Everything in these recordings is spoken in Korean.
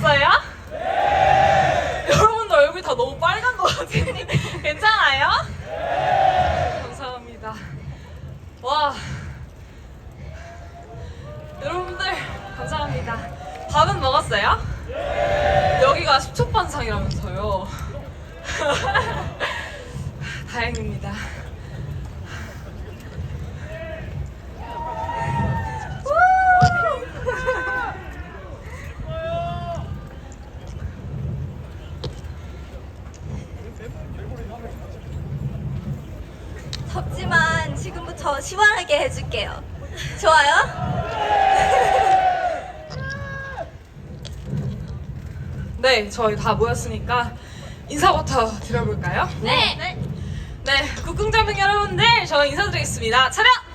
왔어요? 여러분들 얼굴이 다 너무 빨간 것 같은데 괜찮아요? 감사합니다. 와 여러분들 감사합니다. 밥은 먹었어요? 여기가 10초 반상이라면서요. 다행입니다. 덥지만 지금부터 해줄게요. 좋아요? 네, 저희 다 모였으니까 인사부터 드려볼까요? 네. 네, 국궁자분 여러분들, 저 인사드리겠습니다. 차렷!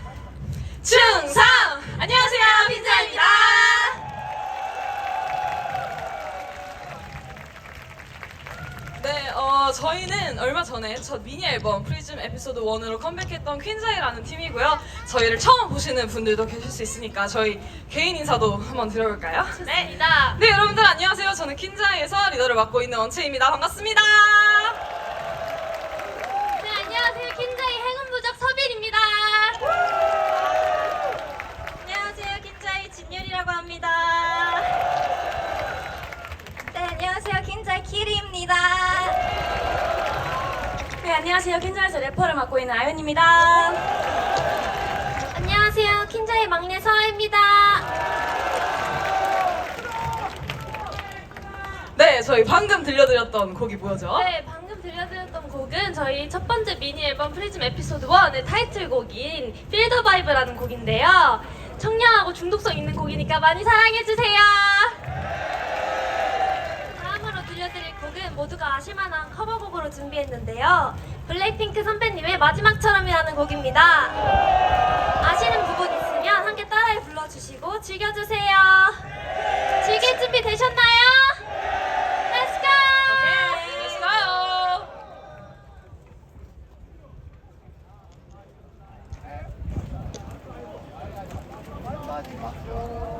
전에 첫 미니 앨범 프리즘 에피소드 1으로 컴백했던 퀸자이라는 팀이고요. 저희를 처음 보시는 분들도 계실 수 있으니까 저희 개인 인사도 한번 드려볼까요? 네. 네, 여러분들 안녕하세요. 저는 퀸자이에서 리더를 맡고 있는 원채입니다. 반갑습니다. 안녕하세요. 킨자에서 래퍼를 맡고 있는 아연입니다. 안녕하세요. 킨자이 막내 서아입니다. 네, 저희 방금 들려드렸던 곡이 뭐죠? 네, 방금 들려드렸던 곡은 저희 첫 번째 미니 앨범 프리즘 에피소드 1의 타이틀곡인 Feel the Vibe라는 곡인데요. 청량하고 중독성 있는 곡이니까 많이 사랑해주세요. 다음으로 들려드릴 곡은 모두가 아실만한 커버곡으로 준비했는데요. 블랙핑크 선배님의 마지막처럼이라는 곡입니다. 아시는 부분 있으면 함께 따라해 불러주시고 즐겨주세요. 즐길 준비 되셨나요? Let's go! Let's go! 너뭔데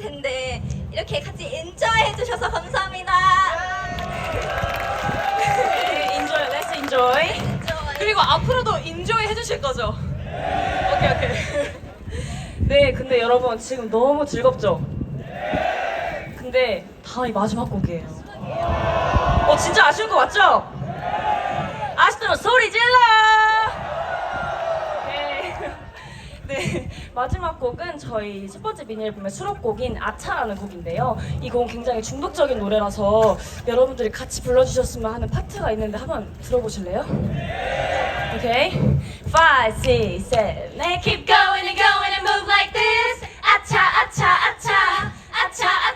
텐데 이렇게 같이 엔조이 해주셔서 감사합니다. 인조이, 렛츠. 엔조이. 그리고 앞으로도 인조이 해주실 거죠? 오케이 오케이. 네, 근데 여러분 지금 너무 즐겁죠? 근데 다음이 마지막 곡이에요. 어, 진짜 아쉬운 거 맞죠? 아시다면 소리 질러! 네. 네, 마지막 곡은 저희 첫 번째 미니 앨범의 수록곡인 아차라는 곡인데요. 이 곡은 굉장히 중독적인 노래라서 여러분들이 같이 불러주셨으면 하는 파트가 있는데 한번 들어보실래요? 오케이. 5, 6, 7, 8 Keep going and going and move like this 아차 아차 아차 아차 아차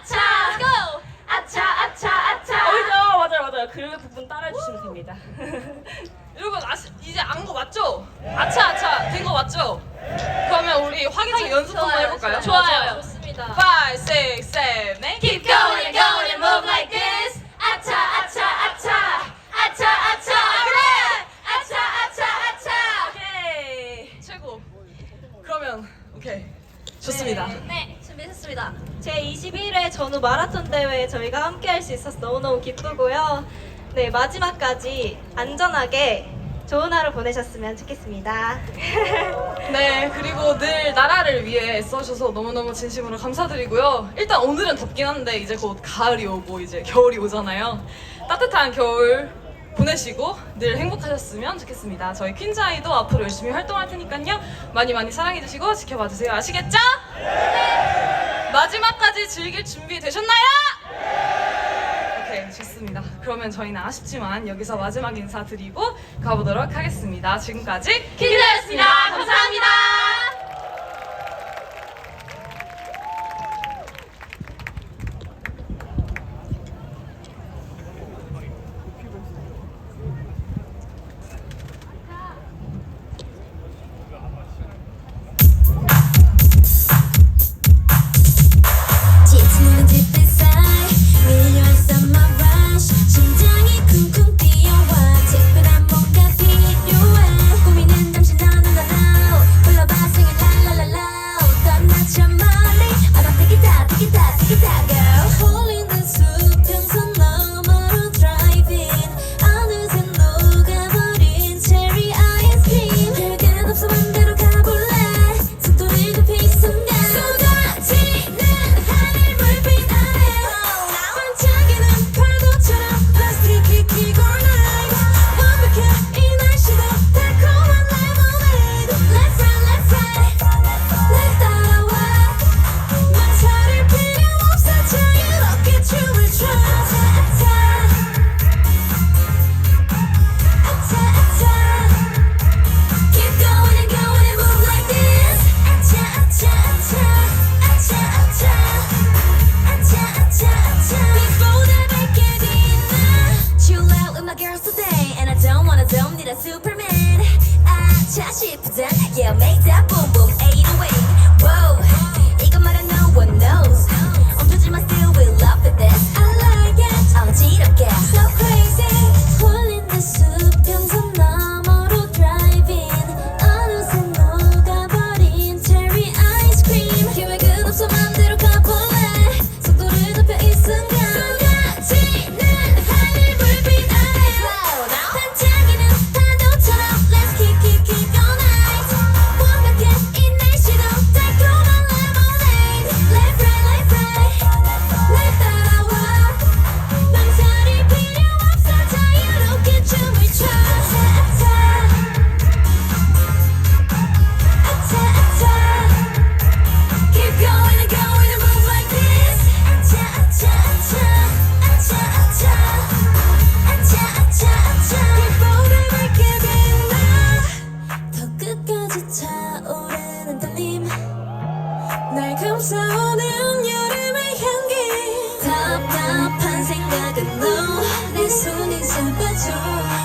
11회 전후 마라톤 대회에 저희가 함께 할 수 있어서 너무너무 기쁘고요. 네, 마지막까지 안전하게 좋은 하루 보내셨으면 좋겠습니다. 네, 그리고 늘 나라를 위해 애써주셔서 너무너무 진심으로 감사드리고요. 일단 오늘은 덥긴 한데 이제 곧 가을이 오고 이제 겨울이 오잖아요. 따뜻한 겨울 보내시고 늘 행복하셨으면 좋겠습니다. 저희 퀸즈아이도 앞으로 열심히 활동할 테니까요. 많이 많이 사랑해주시고 지켜봐주세요. 아시겠죠? 네! 즐길 준비 되셨나요? 오케이 좋습니다. 그러면 저희는 아쉽지만 여기서 마지막 인사 드리고 가보도록 하겠습니다. 지금까지 퀸즈였습니다. 감사합니다.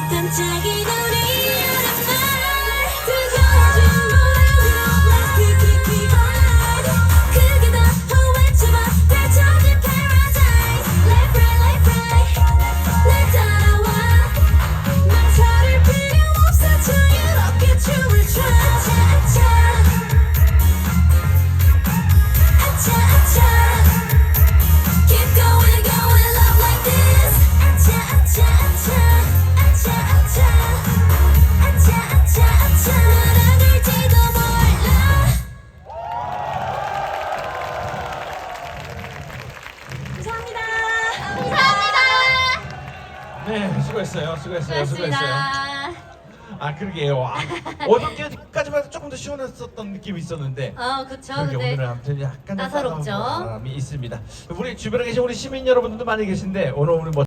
반짝이는 수고했어요. 아, 그러게요. 아, 어저께까지만 해도 조금 더 시원했었던 느낌이 있었는데 어, 그쵸. 그러게 근데 오늘은 아무튼 약간 따사롭죠. 따뜻한 바람이 있습니다. 우리 주변에 계신 우리 시민 여러분들도 많이 계신데 오늘 오늘 뭐